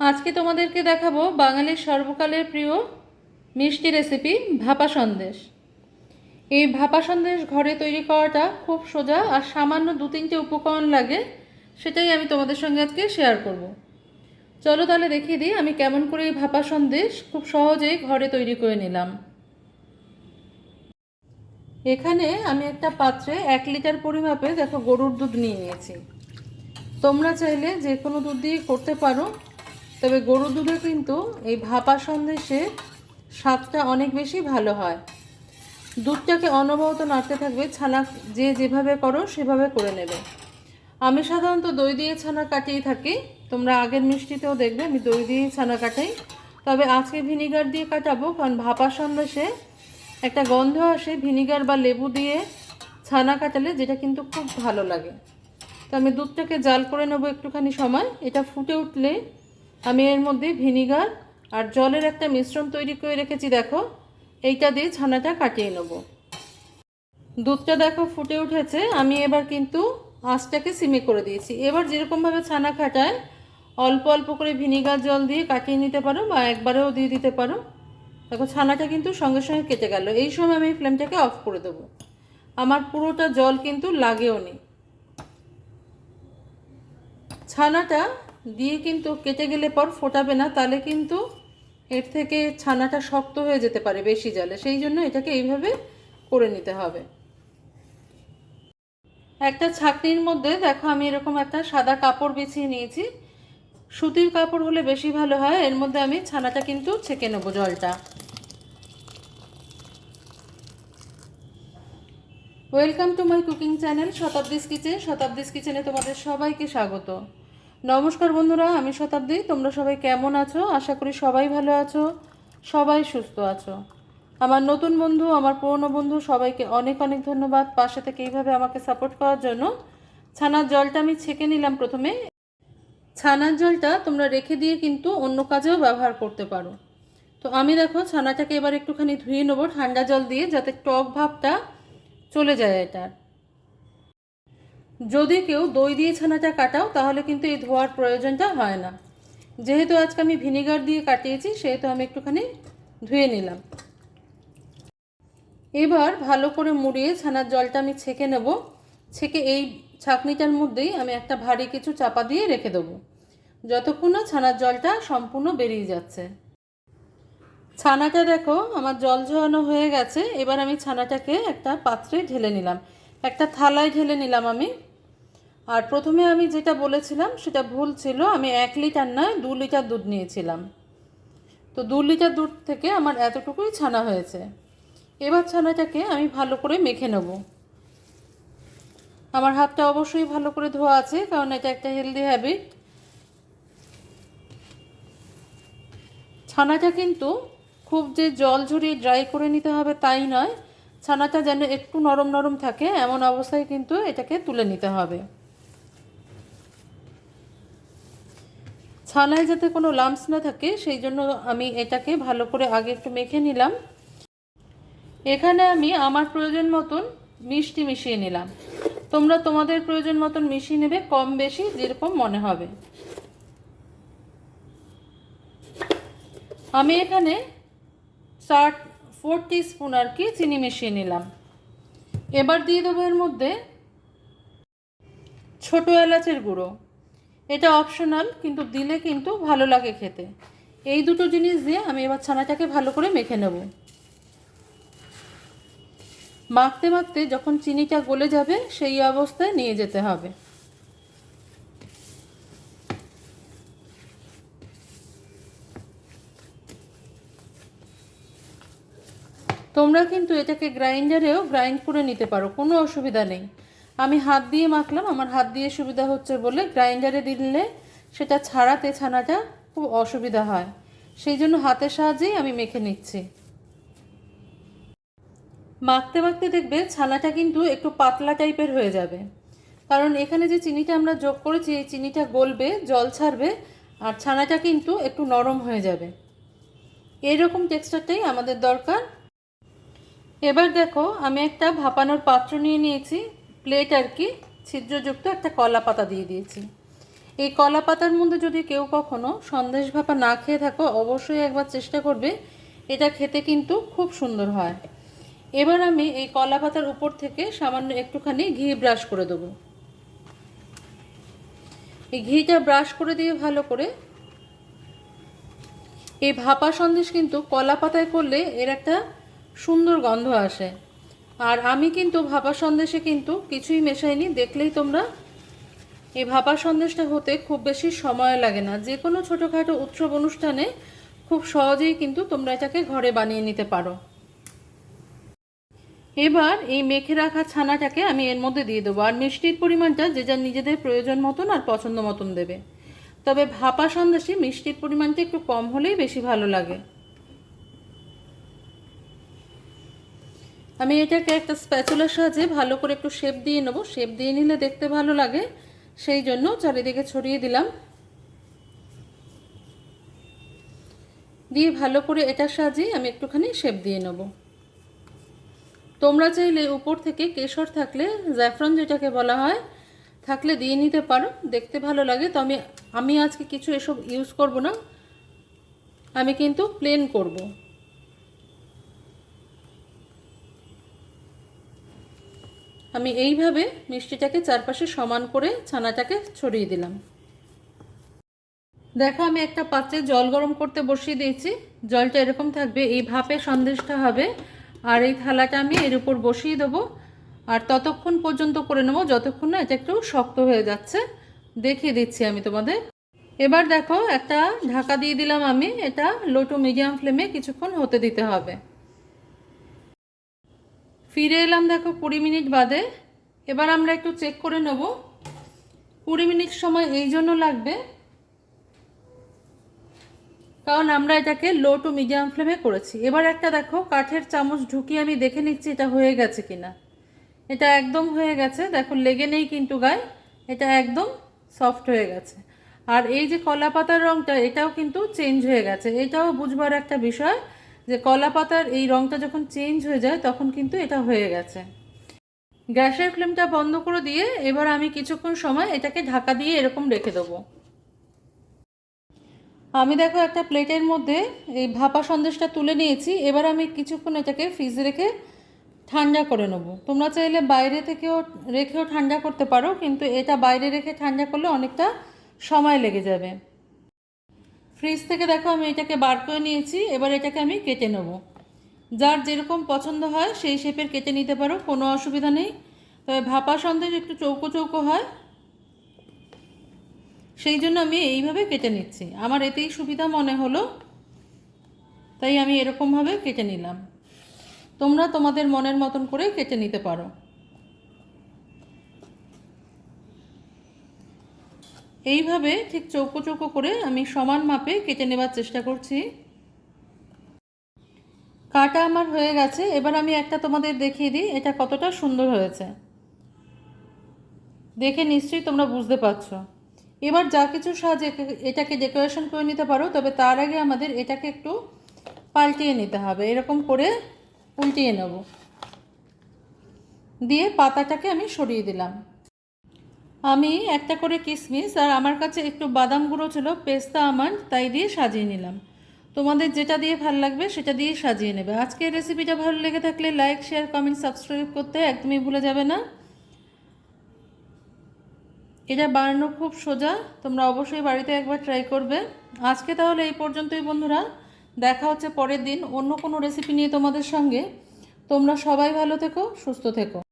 আজকে তোমাদেরকে দেখাবো বাঙালির সর্বকালের প্রিয় মিষ্টি রেসিপি ভাপা সন্দেশ। এই ভাপা সন্দেশ ঘরে তৈরি করাটা খুব সোজা আর সামান্য দু তিনটে উপকরণ লাগে, সেটাই আমি তোমাদের সঙ্গে আজকে শেয়ার করব। চলো তাহলে দেখিয়ে দিই আমি কেমন করে এই ভাপা সন্দেশ খুব সহজেই ঘরে তৈরি করে নিলাম। এখানে আমি একটা পাত্রে এক লিটার পরিমাপে দেখো গরুর দুধ নিয়ে নিয়েছি। তোমরা চাইলে যে কোনো দুধ দিয়ে করতে পারো তবে গরুর দুধে কিন্তু এই ভাপা সন্দেশে স্বাদটা অনেক বেশি ভালো হয়। দুধটাকে অনবরত নাড়তে থাকবে, ছানা যে যেভাবে করো সেভাবে করে নেবে। আমি সাধারণত দই দিয়ে ছানা কাটিয়ে থাকি, তোমরা আগের মিষ্টিতেও দেখবে আমি দই দিয়েই ছানা কাটাই। তবে আজকে ভিনিগার দিয়ে কাটাবো, কারণ ভাপা সন্দেশে একটা গন্ধ আসে, ভিনিগার বা লেবু দিয়ে ছানা কাটালে যেটা কিন্তু খুব ভালো লাগে। তো আমি দুধটাকে জাল করে নেব একটুখানি সময়, এটা ফুটে উঠলে আমি এর মধ্যে ভিনিগার আর জলের একটা মিশ্রণ তৈরি করে রেখেছি, দেখো। এইটা দিয়ে ছানাটা কাটিয়ে নেব। দুধটা দেখো ফুটে উঠেছে। আমি এবার কিন্তু আঁচটাকে সিমে করে দিয়েছি। এবার যেরকমভাবে ছানা খাটায়, অল্প অল্প করে ভিনিগার জল দিয়ে কাটিয়ে নিতে পারো বা একবারেও দিয়ে দিতে পারো। দেখো, ছানাটা কিন্তু সঙ্গে সঙ্গে কেটে গেল। এই সময় আমি ফ্লেমটাকে অফ করে দেবো। আমার পুরোটা জল কিন্তু লাগেও নি। ছানাটা দিয়ে কিন্তু কেটে গেলে পর ফোটাবে না, তাহলে কিন্তু এর থেকে ছানাটা শক্ত হয়ে যেতে পারে বেশি জালে। সেই জন্য এটাকে এইভাবে করে নিতে হবে। একটা ছাকনির মধ্যে দেখো আমি এরকম একটা সাদা কাপড় বিছিয়ে নিয়েছি। সুতির কাপড় হলে বেশি ভালো হয়, এর মধ্যে আমি ছানাটা কিন্তু ছেঁকে নেব জলটা। Welcome to my cooking channel, Shatabdi's kitchen, Shatabdi's কিচেনে তোমাদের সবাইকে স্বাগত। নমস্কার বন্ধুরা, আমি শতাব্দী। তোমরা সবাই কেমন আছো? আশা করি সবাই ভালো আছো, সবাই সুস্থ আছো। আমার নতুন বন্ধু, আমার পুরনো বন্ধু, সবাইকে অনেক অনেক ধন্যবাদ পাশে থেকে এইভাবে আমাকে সাপোর্ট করার জন্য। ছানার জলটা আমি ছেঁকে নিলাম প্রথমে। ছানার জলটা তোমরা রেখে দিয়ে কিন্তু অন্য কাজেও ব্যবহার করতে পারো। তো আমি দেখো, ছানাটাকে এবার একটুখানি ধুয়ে নেব ঠান্ডা জল দিয়ে, যাতে টক ভাবটা চলে যায় এটার। যদি কেউ দই দিয়ে ছানাটা কাটাও, তাহলে কিন্তু এই ধোয়ার প্রয়োজনটা হয় না। যেহেতু আজকে আমি ভিনিগার দিয়ে কাটিয়েছি, সেহেতু আমি একটুখানি ধুয়ে নিলাম। এবার ভালো করে মুড়িয়ে ছানার জলটা আমি ছেঁকে নেব। ছেঁকে এই ছাকনিটার মধ্যেই আমি একটা ভারী কিছু চাপা দিয়ে রেখে দেবো। যতক্ষণ না ছানার জলটা সম্পূর্ণ বেরিয়ে যাচ্ছে। ছানাটা দেখো, আমার জল ঝরানো হয়ে গেছে। এবার আমি ছানাটাকে একটা পাত্রে ঢেলে নিলাম। একটা থালায় ঢেলে নিলাম আমি। আর প্রথমে আমি যেটা বলেছিলাম, সেটা ভুল ছিল। আমি এক লিটার নয় দু লিটার দুধ নিয়েছিলাম। তো দু লিটার দুধ থেকে আমার এতটুকুই ছানা হয়েছে। এবার ছানাটাকে আমি ভালো করে মেখে নেব। আমার হাতটা অবশ্যই ভালো করে ধোয়া আছে, কারণ এটা একটা হেলদি হ্যাবিট ছানাটা কিন্তু খুব যে জল ঝরিয়ে ড্রাই করে নিতে হবে তাই নয় ছানাটা যেন একটু নরম নরম থাকে, এমন অবস্থায় কিন্তু এটাকে তুলে নিতে হবে। ছানায় যাতে কোনো লাম্পস না থাকে, সেই জন্য আমি এটাকে ভালো করে আগে একটু মেখে নিলাম। এখানে আমি আমার প্রয়োজন মতন মিষ্টি মিশিয়ে নিলাম। তোমরা তোমাদের প্রয়োজন মতন মিশিয়ে নেবে, কম বেশি যেরকম মনে হবে। আমি এখানে চার ফোর স্পুন আর কি চিনি মিশিয়ে নিলাম। এবার দিয়ে দেবো এর মধ্যে ছোটো এলাচের গুঁড়ো। এটা অপশনাল কিন্তু দিলে কিন্তু ভালো লাগে খেতে। এই দুটো জিনিস দিয়ে আমি এবার ছানাটাকে ভালো করে মেখে নেব। মাখতে মাখতে যখন চিনিটা গলে যাবে, সেই অবস্থায় নিয়ে যেতে হবে। তোমরা কিন্তু এটাকে গ্রাইন্ডারেও গ্রাইন্ড করে নিতে পারো, কোনো অসুবিধা নেই। আমি হাত দিয়ে মাখলাম, আমার হাত দিয়ে সুবিধা হচ্ছে বলে গ্রাইন্ডারে দিলে সেটা ছাড়াতে ছানাটা খুব অসুবিধা হয়। সেই জন্য হাতের সাহায্যেই আমি মেখে নিচ্ছি। মাখতে মাখতে দেখবে ছানাটা কিন্তু একটু পাতলা টাইপের হয়ে যাবে। কারণ এখানে যে চিনিটা আমরা যোগ করেছি, এই চিনিটা গলবে, জল ছাড়বে, আর ছানাটা কিন্তু একটু নরম হয়ে যাবে। এইরকম টেক্সচারটাই আমাদের দরকার। এবার দেখো, আমি একটা ভাপানোর পাত্র নিয়ে নিয়েছি প্লেট আর কি, ছিদ্রযুক্ত একটা কলা পাতা দিয়ে দিয়েছি। এই কলা পাতার মধ্যে যদি কেউ কখনো সন্দেশ ভাপা না খেয়ে থাকো, অবশ্যই একবার চেষ্টা করবে, এটা খেতে কিন্তু খুব সুন্দর হয়। এবার আমি এই কলা পাতার উপর থেকে সামান্য একটুখানি ঘি ব্রাশ করে দেবো। এই ঘিটা ব্রাশ করে দিয়ে ভালো করে এই ভাপা সন্দেশ কিন্তু কলা পাতায় করলে এর একটা সুন্দর গন্ধ আসে। আর আমি কিন্তু ভাপা সন্দেশে কিন্তু কিছুই মেশাইনি, দেখলেই তোমরা এই ভাপা সন্দেশটা হতে খুব বেশি সময় লাগে না। যে কোনো ছোটোখাটো উৎসব অনুষ্ঠানে খুব সহজেই কিন্তু তোমরা এটাকে ঘরে বানিয়ে নিতে পারো। এবার এই মেখে রাখা ছানাটাকে আমি এর মধ্যে দিয়ে দেবো। আর মিষ্টির পরিমাণটা যে যার নিজেদের প্রয়োজন মতন আর পছন্দ মতন দেবে। তবে ভাপা সন্দেশে মিষ্টির পরিমাণটা একটু কম হলেই বেশি ভালো লাগে। আমি এটাকে একটা স্প্যাচুলার সাহায্যে ভালো করে একটু শেপ দিয়ে নেব। শেপ দিয়ে নিলে দেখতে ভালো লাগে। সেই জন্য চারিদিকে ছড়িয়ে দিলাম। দিয়ে ভালো করে এটার সাহায্যে আমি একটুখানি শেপ দিয়ে নেব। তোমরা চাইলে উপর থেকে কেশর থাকলে জ্যাফরন যেটাকে বলা হয়, থাকলে দিয়ে নিতে পারো। দেখতে ভালো লাগে। তো আমি আমি আজকে কিছু এসব ইউজ করব না। আমি কিন্তু প্লেন করব। আমি এইভাবে মিষ্টিটাকে চারপাশে সমান করে ছানাটাকে ছড়িয়ে দিলাম। দেখো, আমি একটা পাত্রে জল গরম করতে বসিয়ে দিয়েছি। জলটা এরকম থাকবে, এই ভাপে সন্দেশটা হবে। আর এই থালাটা আমি এর উপর বসিয়ে দেবো। আর ততক্ষণ পর্যন্ত করে নেব, যতক্ষণ না এটা একটু শক্ত হয়ে যাচ্ছে। দেখিয়ে দিচ্ছি আমি তোমাদের। এবার দেখো, একটা ঢাকা দিয়ে দিলাম আমি। এটা লো টু মিডিয়াম ফ্লেমে কিছুক্ষণ হতে দিতে হবে। ফিরে এলাম দেখো কুড়ি মিনিট বাদে। এবার আমরা একটু চেক করে নেব। কুড়ি মিনিট সময় এই জন্য লাগবে। কারণ আমরা এটাকে লো টু মিডিয়াম ফ্লেমে করেছি। এবার একটা দেখো, কাঠের চামচ ঢুকিয়ে আমি দেখে নিচ্ছি এটা হয়ে গেছে কিনা। এটা একদম হয়ে গেছে। দেখো, লেগে নেই কিন্তু গায়ে। এটা একদম সফট হয়ে গেছে। আর এই যে কলা পাতার রঙটা এটাও কিন্তু চেঞ্জ হয়ে গেছে। এটাও বুঝবার একটা বিষয়। যে কলা পাতার এই রঙটা যখন চেঞ্জ হয়ে যায়, তখন কিন্তু এটা হয়ে গেছে। গ্যাসের ফ্লেমটা বন্ধ করে দিয়ে এবার আমি কিছুক্ষণ সময় এটাকে ঢাকা দিয়ে এরকম রেখে দেবো। আমি দেখো একটা প্লেটের মধ্যে এই ভাপা সন্দেশটা তুলে নিয়েছি। এবার আমি কিছুক্ষণ এটাকে ফ্রিজে রেখে ঠান্ডা করে নেব। তোমরা চাইলে বাইরে থেকেও রেখেও ঠান্ডা করতে পারো, কিন্তু এটা বাইরে রেখে ঠান্ডা করলে অনেকটা সময় লেগে যাবে। ফ্রিজ থেকে দেখো আমি এটাকে বার করে নিয়েছি, এবার এটাকে আমি কেটে নেব। যার যেরকম পছন্দ হয় সেই শেপের কেটে নিতে পারো, কোনো অসুবিধা নেই। তবে ভাপা সন্দেশ একটু চৌকো চৌকো হয়। সেই জন্য আমি এইভাবে কেটে নিচ্ছি। আমার এতেই সুবিধা মনে হলো, তাই আমি এরকমভাবে কেটে নিলাম। তোমরা তোমাদের মনের মতন করে কেটে নিতে পারো। এইভাবে ঠিক চৌকো চৌকো করে আমি সমান মাপে কেটে নেবার চেষ্টা করছি। কাটা আমার হয়ে গেছে। এবার আমি একটা তোমাদের দেখিয়ে দিই, এটা কতটা সুন্দর হয়েছে। দেখে নিশ্চয়ই তোমরা বুঝতে পারছ। এবার যা কিছু সাহায্যে এটাকে ডেকোরেশন করে নিতে পারো, তবে তার আগে আমাদের এটাকে একটু পাল্টিয়ে নিতে হবে। এরকম করে উল্টিয়ে নেব। দিয়ে পাতাটাকে আমি সরিয়ে দিলাম। আমি একটা করে কিশমিশ আর আমার কাছে একটু বাদাম গুঁড়ো ছিল, পেস্তা আমার, তাই দিয়ে সাজিয়ে নিলাম। তোমাদের যেটা দিয়ে ভালো লাগবে সেটা দিয়ে সাজিয়ে নেবে। আজকের রেসিপিটা ভালো লেগে থাকলে লাইক শেয়ার কমেন্ট সাবস্ক্রাইব করতে একদমই ভুলে যাবে না। এটা বানানো খুব সোজা, তোমরা অবশ্যই বাড়িতে একবার ট্রাই করবে। আজকে তাহলে এই পর্যন্তই বন্ধুরা। দেখা হচ্ছে পরের দিন অন্য কোনো রেসিপি নিয়ে তোমাদের সঙ্গে। তোমরা সবাই ভালো থেকো, সুস্থ থেকো।